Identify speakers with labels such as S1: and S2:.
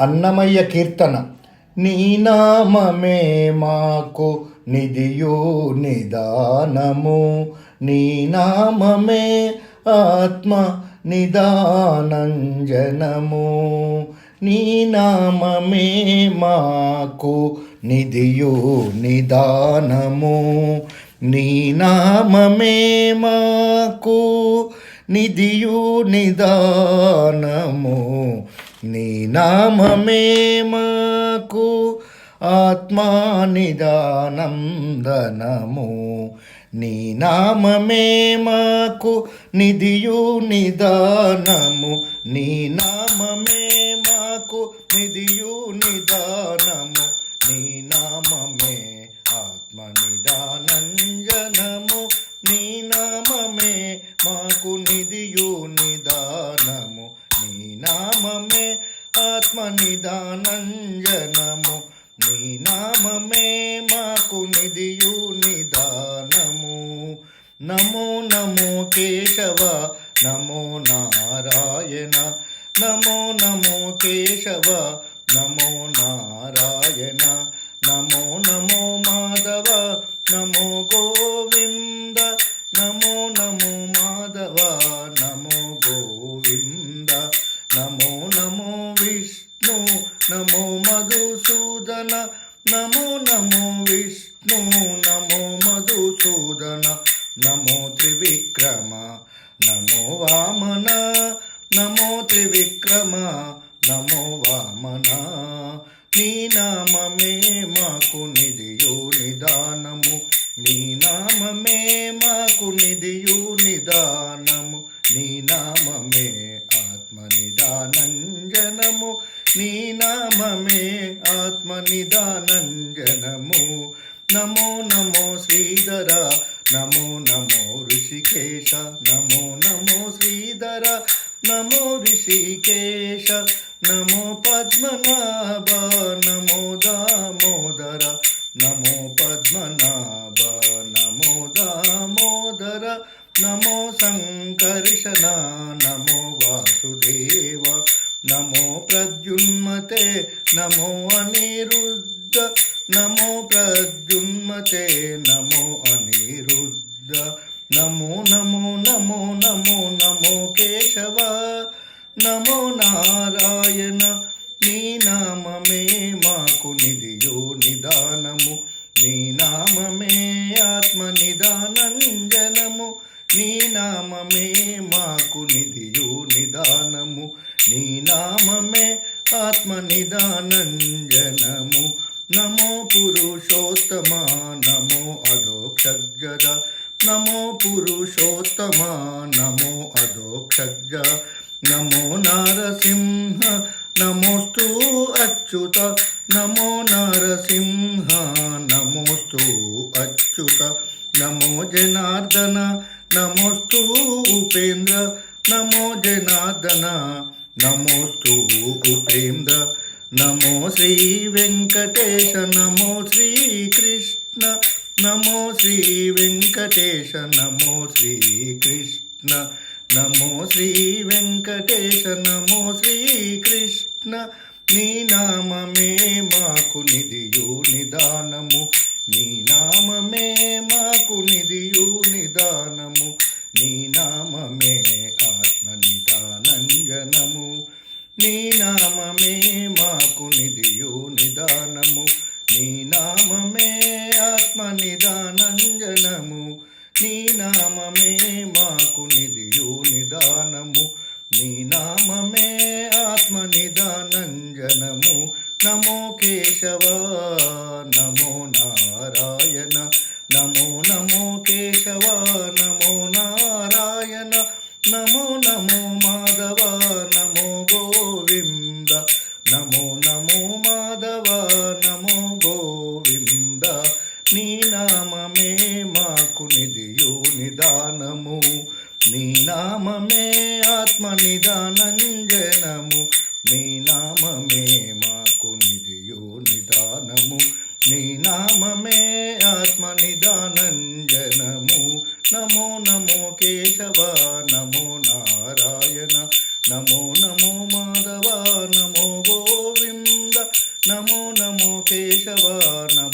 S1: అన్నమయ్య కీర్తన. నీ నామమే మాకు నిధియు నిదానము. నీ నామమే ఆత్మ నిదానంజనము. నీ నామమే మాకు నిధియు నిదానము. నీ నామమే మాకు నిధియు నిదానము. నీ నామమే మాకు ఆత్మానిదానందనము. నీ నామమే మాకు నిధియు నిదానము. నీ నా నిదానంజనము. నీ నామమే మాకు నిధియు నిదానము. నమో నమో కేశవ నమో నారాయణ. నమో నమో కేశవ నమో నారాయణ. నమో నమో మాధవ నమో గోవింద. నమో నమో విష్ణు నమో మధుసూదన నమో త్రివిక్రమ నమో వామన నమో త్రివిక్రమ నమో వామన. నీ నామమే మాకు నిధియు నిదానము నీ నామమే మాకు నిధియు నిదానము నీ నామమే ఆత్మ నిదానంజనము నీ నామమే ఆత్మ నిదానంజనము. నమో నమో శ్రీధర నమో నమో ఋషికేశ నమో నమో శ్రీధర నమో ఋషికేశ నమో పద్మనాభ నమో దామోదర నమో పద్మనాభ నమో దామోదర నమో సంకర్షణ నమో వాసుదేవ నమో ప్రద్యున్మతే నమో అనిరుద్ధ నమో ప్రద్యున్మతే నమో అనిరుద్ధ. నమో నమో నమో నమో నమో కేశవ. నమో నారాయణ నీ నామమే మాకు నిధియో నిదానము. నీ నామమే ఆత్మ నిదానంజనము. నీ నామమే మాకు నిధియో నిదానము. నీ నామమే ఆత్మ నిదానంజనము. నమో పురుషోత్తమ నమో అధోక్షజ నమో పురుషోత్తమ నమో అధోక్షజ నమో నారసింహ నమోస్తు అచ్యుత. నమో నారసింహ నమోస్తు అచ్యుత. నమో జనార్దన నమోస్తు ఉపేంద్ర. నమో జనార్దన నమోస్తు ఉపేంద్ర. నమో శ్రీ వెంకటేశ నమో శ్రీకృష్ణ నమో శ్రీ వెంకటేశ నమో శ్రీకృష్ణ నమో శ్రీ వెంకటేశ నమో శ్రీకృష్ణ నీ నామమే మాకు నిధియు నిదానము. నీ నామమే మాకు జగనము నమో కేశవ నమో నారాయణ. నమో నమో కేశవ నమో నారాయణ. నమో నమో మాధవ నమో గోవింద. నమో నమో మాధవ నమో గోవింద. నీ నామమే మాకు నిధియు నిదానము. నీ నామమే ఆత్మ నిదానం నామమే మాకు నిధియు నిదానము. నీ నామమే ఆత్మ నిదానంజనము నమో నమో కేశవ నమో నారాయణ నమో నమో మాధవ నమో గోవింద నమో నమో కేశవ నమో